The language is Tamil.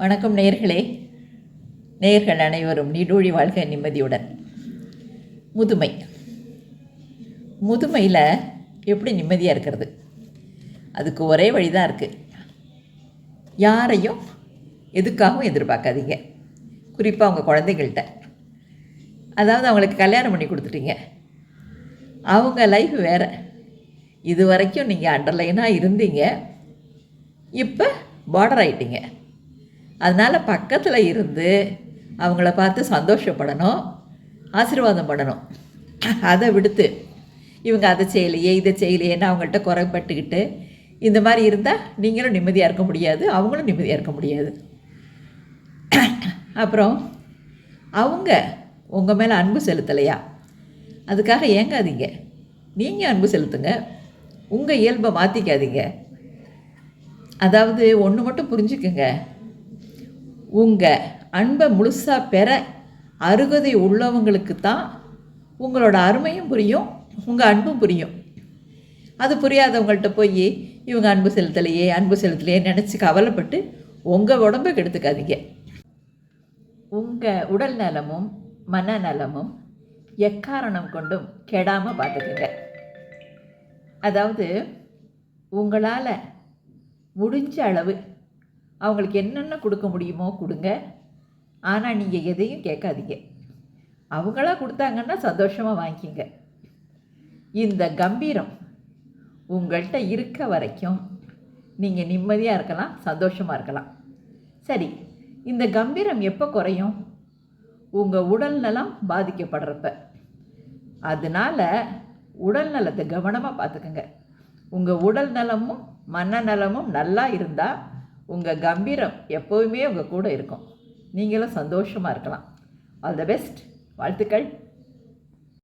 வணக்கம் நேர்களே நேர்கள் அனைவரும் நீடூழி வாழ்க நிம்மதியுடன். முதுமை. முதுமையில் எப்படி நிம்மதியாக இருக்கிறது? அதுக்கு ஒரே வழி தான் இருக்குது யாரையும் எதுக்காகவும் எதிர்பார்க்காதீங்க. குறிப்பாக அவங்க குழந்தைங்கள்கிட்ட அதாவது அவங்களுக்கு கல்யாணம் பண்ணி கொடுத்துட்டீங்க. அவங்க லைஃப் வேறு. இது வரைக்கும் நீங்கள் அண்டர்லைனாக இருந்தீங்க. இப்போ பார்டர் ஆகிட்டீங்க அதனால் பக்கத்தில் இருந்து அவங்கள பார்த்து சந்தோஷப்படணும் ஆசீர்வாதம் பண்ணணும் அதை விடுத்து இவங்க அதை செய்யலையே இதை செய்யலையேன்னு அவங்கள்ட்ட குறைப்பட்டுக்கிட்டு இந்த மாதிரி இருந்தால் நீங்களும் நிம்மதியாக இருக்க முடியாது அவங்களும் நிம்மதியாக இருக்க முடியாது. அப்புறம் அவங்க உங்கள் மேலே அன்பு செலுத்தலையா? அதுக்காக ஏங்காதீங்க. நீங்கள் அன்பு செலுத்துங்க. உங்கள் இயல்பை மாற்றிக்காதீங்க அதாவது ஒன்று மட்டும் புரிஞ்சுக்குங்க. உங்கள் அன்பை முழுசாக பெற அருகதை உள்ளவங்களுக்கு தான் உங்களோட அருமையும் புரியும் உங்கள் அன்பும் புரியும். அது புரியாதவங்கள்ட்ட போய் இவங்க அன்பு செலுத்தலையே அன்பு செலுத்தலையே நினச்சி கவலைப்பட்டு உங்கள் உடம்பை கெடுத்துக்காதீங்க. உங்கள் உடல் நலமும் மனநலமும் எக்காரணம் கொண்டும் கெடாமல் பார்த்துக்குங்க. அதாவது உங்களால் முடிஞ்ச அளவு அவங்களுக்கு என்னென்ன கொடுக்க முடியுமோ கொடுங்க. ஆனால் நீங்கள் எதையும் கேட்காதீங்க. அவங்களா கொடுத்தாங்கன்னா சந்தோஷமாக வாங்கிக்கிங்க. இந்த கம்பீரம் உங்கள்கிட்ட இருக்க வரைக்கும் நீங்கள் நிம்மதியாக இருக்கலாம் சந்தோஷமாக இருக்கலாம். சரி இந்த கம்பீரம் எப்போ குறையும்? உங்கள் உடல் நலம் பாதிக்கப்படுறப்ப. அதனால் உடல் நலத்தை கவனமாக பார்த்துக்குங்க. உங்கள் உடல் நலமும் மனநலமும் நல்லா இருந்தால் உங்கள் கம்பீரம் எப்போவுமே உங்கள் கூட இருக்கும். நீங்களும் சந்தோஷமாக இருக்கலாம். ஆல் த பெஸ்ட் வாழ்த்துக்கள்.